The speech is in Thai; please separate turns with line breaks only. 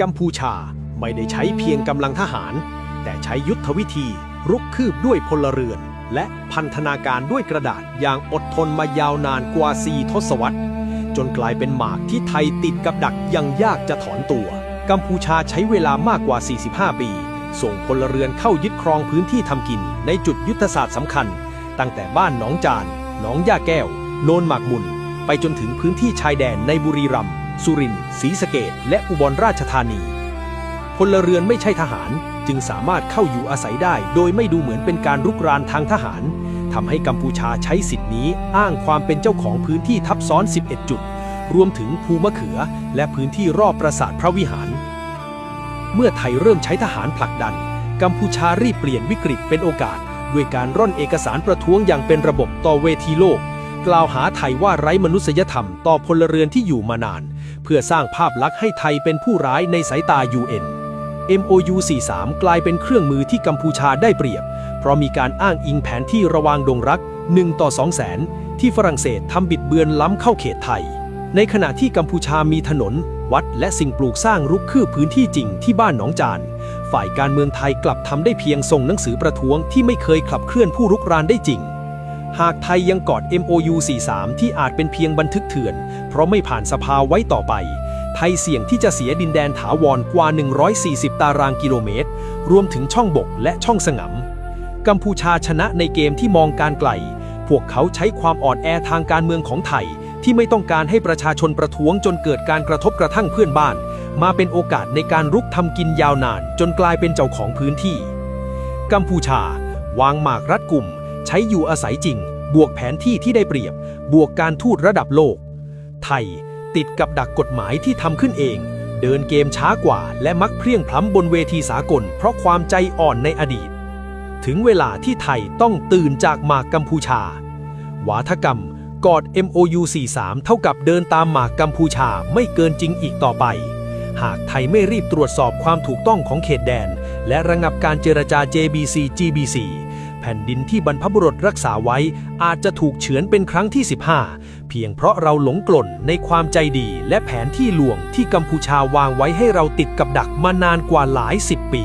กัมพูชาไม่ได้ใช้เพียงกำลังทหาร แต่ใช้ยุทธวิธี รุกคืบด้วยพลเรือน และพันธนาการด้วยกระดาษอย่างอดทนมายาวนานกว่า4ทศวรรษ จนกลายเป็นหมากที่ไทยติดกับดักยังยากจะถอนตัว กัมพูชาใช้เวลามากกว่า 45 ปี ส่งพลเรือนเข้ายึดครองพื้นที่ทำกิน ในจุดยุทธศาสตร์สำคัญ ตั้งแต่บ้านหนองจานหนองย่าแก้ว โนนหมากมุน ไปจนถึงพื้นที่ชายแดนในบุรีรัมย์ สุรินทร์ศรีสะเกดและอุบลราชธานี พลเรือนไม่ใช่ทหารจึงสามารถเข้าอยู่อาศัยได้ โดยไม่ดูเหมือนเป็นการรุกรานทางทหารทำให้กัมพูชาใช้สิทธินี้อ้างความเป็นเจ้าของพื้นที่ทับซ้อน 11 จุด รวมถึงภูมะเขือ และพื้นที่รอบปราสาทพระวิหาร เมื่อไทยเริ่มใช้ทหารผลักดัน กัมพูชารีบเปลี่ยนวิกฤตเป็นโอกาส ด้วยการร่อนเอกสารประท้วงอย่างเป็นระบบต่อเวทีโลก กล่าวหาไทยว่าไร้มนุษยธรรมต่อพลเรือนที่อยู่มานาน เพื่อสร้างภาพลักษณ์ให้ไทยเป็นผู้ร้ายในสายตา UN MOU 43 กลายเป็นเครื่องมือที่กัมพูชาได้เปรียบ เพราะมีการอ้างอิงแผนที่ระวางดงรัก 1 ต่อ 2 แสน ที่ฝรั่งเศสทำบิดเบือนล้ำเข้าเขตไทย ในขณะที่กัมพูชามีถนน วัดและสิ่งปลูกสร้างรุกคืบพื้นที่จริงที่บ้านหนองจาน ฝ่ายการเมืองไทยกลับทำได้เพียงส่งหนังสือประท้วงที่ไม่เคยขับเคลื่อนผู้รุกรานได้จริง หากไทยยังกอด MOU 43 ที่อาจเป็นเพียงบันทึกเถื่อน เพราะไม่ผ่านสภาไว้ต่อไป ไทยเสี่ยงที่จะเสียดินแดนถาวรกว่า 140 ตารางกิโลเมตร รวมถึงช่องบกและช่องสงำกัมพูชาชนะในเกมที่มองการไกล พวกเขาใช้ความอ่อนแอทางการเมืองของไทย ที่ไม่ต้องการให้ประชาชนประท้วงจนเกิดการกระทบกระทั่งเพื่อนบ้าน มาเป็นโอกาสในการรุกทำกินยาวนาน จนกลายเป็นเจ้าของพื้นที่ กัมพูชา วางหมากรัดกลุ่ม ใช้อยู่อาศัยจริง บวกแผนที่ที่ได้เปรียบ บวกการทูตระดับโลก ไทยติดกับดักกฎหมายที่ทำขึ้นเอง เดินเกมช้ากว่า และมักเพลียงพล้ำบนเวทีสากล เพราะความใจอ่อนในอดีต ถึงเวลาที่ไทยต้องตื่นจากหมากกัมพูชา วาทกรรมกอด MOU 43 เท่ากับเดินตามหมากกัมพูชาไม่เกินจริงอีกต่อไป หากไทยไม่รีบตรวจสอบความถูกต้องของเขตแดน และระงับการเจรจา JBC GBC แผ่นดินที่บรรพบุรุษรักษาไว้ อาจจะถูกเฉือนเป็นครั้งที่ 15 เพียงเพราะเราหลงกลนในความใจดีและแผนที่ลวงที่กัมพูชาวางไว้ให้เราติดกับดักมานานกว่าหลายสิบปี